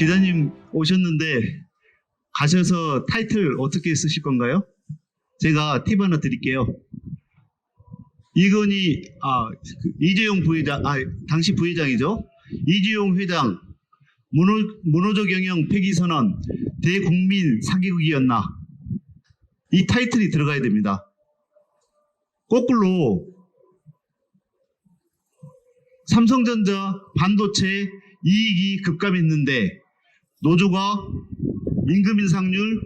기자님 오셨는데 가셔서 타이틀 어떻게 쓰실 건가요? 제가 팁 하나 드릴게요. 이건희 아 그, 이재용 부회장 아 당시 부회장이죠. 이재용 회장 문호, 문호조 경영 폐기 선언 대국민 사기극이었나 이 타이틀이 들어가야 됩니다. 거꾸로 삼성전자 반도체 이익이 급감했는데 노조가 임금 인상률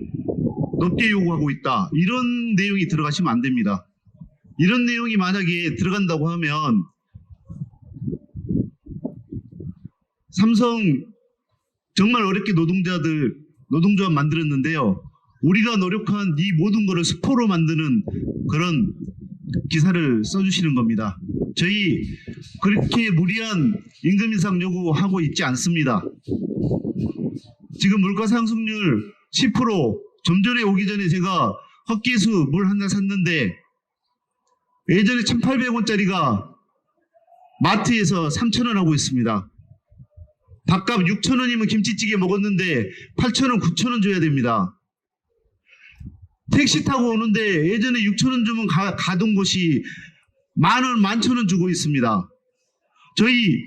높게 요구하고 있다. 이런 내용이 들어가시면 안 됩니다. 이런 내용이 만약에 들어간다고 하면 삼성 정말 어렵게 노동자들 노동조합 만들었는데요. 우리가 노력한 이 모든 것을 스포로 만드는 그런 기사를 써주시는 겁니다. 저희 그렇게 무리한 임금 인상 요구하고 있지 않습니다. 지금 물가 상승률 10%좀 전에 오기 전에 제가 헛개수 물 하나 샀는데 예전에 1,800원짜리가 마트에서 3,000원 하고 있습니다. 밥값 6,000원이면 김치찌개 먹었는데 8,000원, 9,000원 줘야 됩니다. 택시 타고 오는데 예전에 6,000원 주면 가, 가던 곳이 만원, 만천원 주고 있습니다. 저희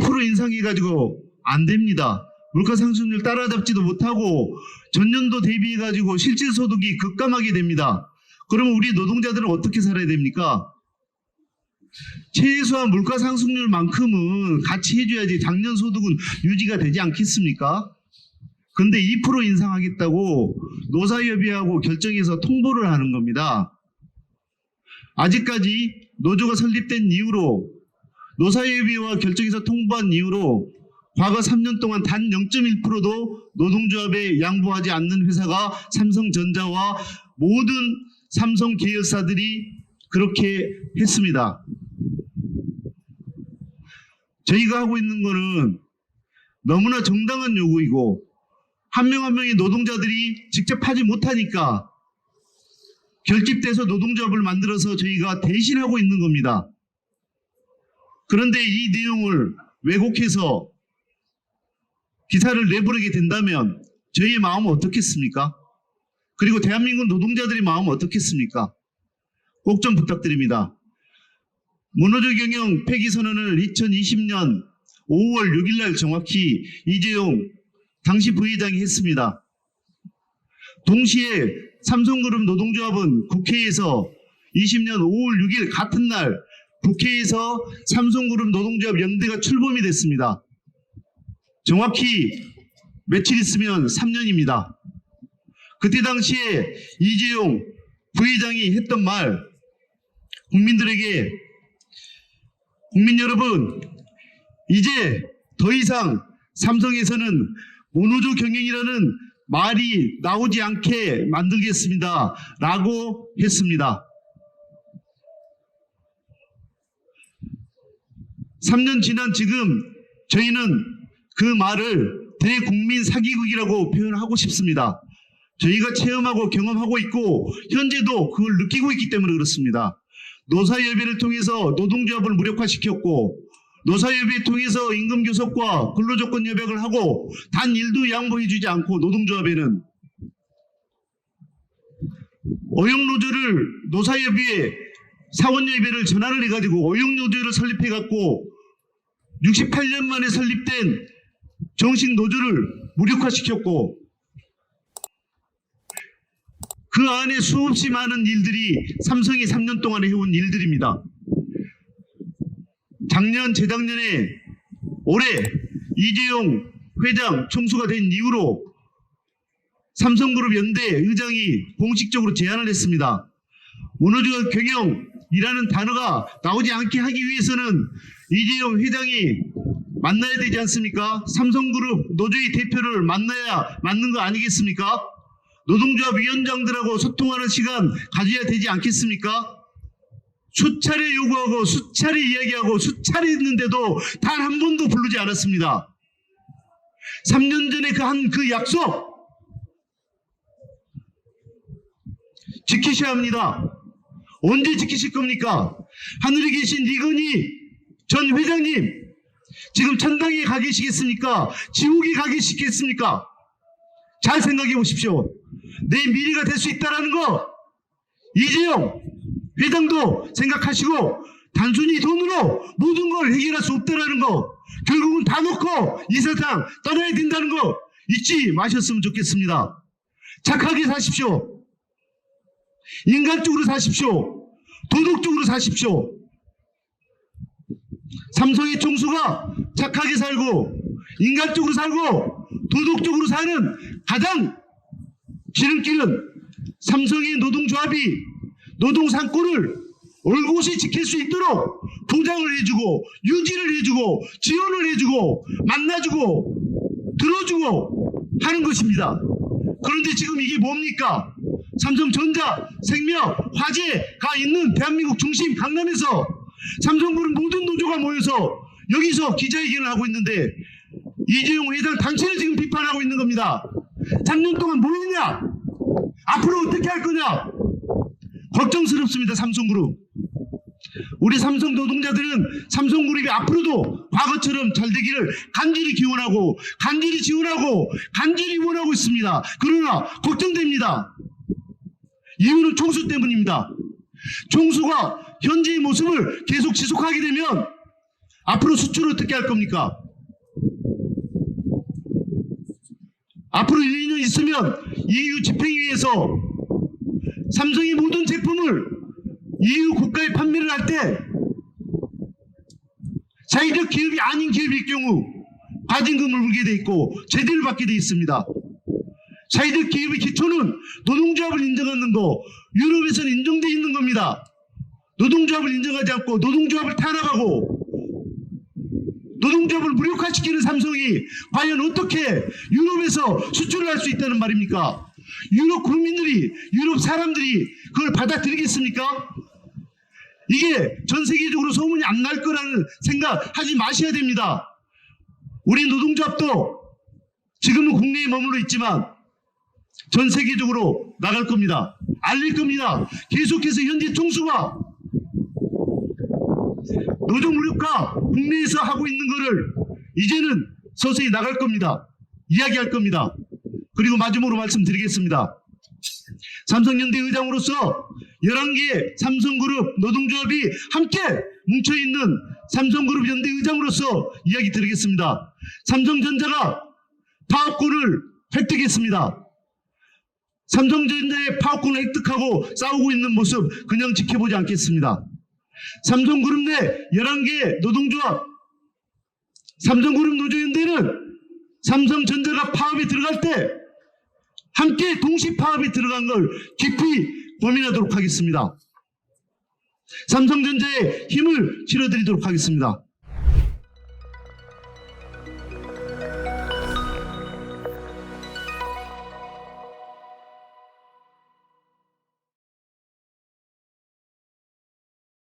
2% 인상해가지고 안 됩니다. 물가 상승률 따라잡지도 못하고 전년도 대비해 가지고 실질 소득이 급감하게 됩니다. 그러면 우리 노동자들은 어떻게 살아야 됩니까? 최소한 물가 상승률만큼은 같이 해줘야지 작년 소득은 유지가 되지 않겠습니까? 근데 2% 인상하겠다고 노사협의하고 결정해서 통보를 하는 겁니다. 아직까지 노조가 설립된 이후로 노사협의와 결정해서 통보한 이후로 과거 3년 동안 단 0.1%도 노동조합에 양보하지 않는 회사가 삼성전자와 모든 삼성 계열사들이 그렇게 했습니다. 저희가 하고 있는 거는 너무나 정당한 요구이고 한 명한 명의 노동자들이 직접 하지 못하니까 결집돼서 노동조합을 만들어서 저희가 대신하고 있는 겁니다. 그런데 이 내용을 왜곡해서 기사를 내보내게 된다면 저희의 마음은 어떻겠습니까? 그리고 대한민국 노동자들의 마음은 어떻겠습니까? 꼭 좀 부탁드립니다. 문호조 경영 폐기 선언을 2020년 5월 6일 날 정확히 이재용 당시 부회장이 했습니다. 동시에 삼성그룹 노동조합은 국회에서 20년 5월 6일 같은 날 국회에서 삼성그룹 노동조합 연대가 출범이 됐습니다. 정확히 며칠 있으면 3년입니다. 그때 당시에 이재용 부회장이 했던 말 국민들에게 국민 여러분 이제 더 이상 삼성에서는 모노조 경영이라는 말이 나오지 않게 만들겠습니다. 라고 했습니다. 3년 지난 지금 저희는 그 말을 대국민 사기극이라고 표현하고 싶습니다. 저희가 체험하고 경험하고 있고 현재도 그걸 느끼고 있기 때문에 그렇습니다. 노사협의를 통해서 노동조합을 무력화시켰고 노사협의 통해서 임금 교섭과 근로조건 협약을 하고 단 일도 양보해주지 않고 노동조합에는 어용노조를 노사협의회 사원협의회를 전환을 해가지고 어용노조를 설립해갖고 68년 만에 설립된 정식 노조를 무력화시켰고 그 안에 수없이 많은 일들이 삼성이 3년 동안 해온 일들입니다. 작년, 재작년에 올해 이재용 회장 총수가 된 이후로 삼성그룹 연대 의장이 공식적으로 제안을 했습니다. 문호조 경영이라는 단어가 나오지 않게 하기 위해서는 이재용 회장이 만나야 되지 않습니까? 삼성그룹 노조의 대표를 만나야 맞는 거 아니겠습니까? 노동조합 위원장들하고 소통하는 시간 가져야 되지 않겠습니까? 수차례 요구하고 수차례 이야기하고 수차례 했는데도 단 한 번도 부르지 않았습니다. 3년 전에 그 한그 약속 지키셔야 합니다. 언제 지키실 겁니까? 하늘에 계신 이건희 전 회장님 지금 천당에 가 계시겠습니까? 지옥에 가 계시겠습니까? 잘 생각해 보십시오. 내 미래가 될 수 있다라는 거 이재용 회장도 생각하시고 단순히 돈으로 모든 걸 해결할 수 없다라는 거 결국은 다 놓고 이 세상 떠나야 된다는 거 잊지 마셨으면 좋겠습니다. 착하게 사십시오. 인간적으로 사십시오. 도덕적으로 사십시오. 삼성의 총수가 착하게 살고 인간적으로 살고 도덕적으로 사는 가장 지름길은 삼성의 노동조합이 노동상권을 올곧이 지킬 수 있도록 보장을 해주고 유지를 해주고 지원을 해주고 만나주고 들어주고 하는 것입니다. 그런데 지금 이게 뭡니까? 삼성전자, 생명, 화재가 있는 대한민국 중심 강남에서 삼성그룹 모든 노조가 모여서 여기서 기자회견을 하고 있는데 이재용 회장 당신을 지금 비판하고 있는 겁니다. 작년 동안 뭐 했냐? 앞으로 어떻게 할 거냐? 걱정스럽습니다. 삼성그룹. 우리 삼성 노동자들은 삼성그룹이 앞으로도 과거처럼 잘 되기를 간절히 기원하고 간절히 지원하고 간절히 원하고 있습니다. 그러나 걱정됩니다. 이유는 총수 때문입니다. 총수가 현재의 모습을 계속 지속하게 되면 앞으로 수출을 어떻게 할 겁니까? 앞으로 1, 2년 있으면 EU 집행위에서 삼성이 모든 제품을 EU 국가에 판매를 할 때 자기적 기업이 아닌 기업일 경우 과징금을 물게 돼 있고 제재를 받게 돼 있습니다. 자기들 기업의 기초는 노동조합을 인정하는 거 유럽에서는 인정돼 있는 겁니다. 노동조합을 인정하지 않고 노동조합을 탄압하고 노동조합을 무력화시키는 삼성이 과연 어떻게 유럽에서 수출을 할 수 있다는 말입니까? 유럽 국민들이 유럽 사람들이 그걸 받아들이겠습니까? 이게 전 세계적으로 소문이 안 날 거라는 생각 하지 마셔야 됩니다. 우리 노동조합도 지금은 국내에 머물러 있지만 전 세계적으로 나갈 겁니다. 알릴 겁니다. 계속해서 현재 총수가 노동 무력화 국내에서 하고 있는 거를 이제는 서서히 나갈 겁니다. 이야기할 겁니다. 그리고 마지막으로 말씀드리겠습니다. 삼성연대 의장으로서 11개 삼성그룹 노동조합이 함께 뭉쳐있는 삼성그룹 연대 의장으로서 이야기 드리겠습니다. 삼성전자가 파업권을 획득했습니다. 삼성전자의 파업권을 획득하고 싸우고 있는 모습 그냥 지켜보지 않겠습니다. 삼성그룹 내 11개 노동조합, 삼성그룹 노조연대는 삼성전자가 파업에 들어갈 때 함께 동시 파업에 들어간 걸 깊이 고민하도록 하겠습니다. 삼성전자의 힘을 실어드리도록 하겠습니다.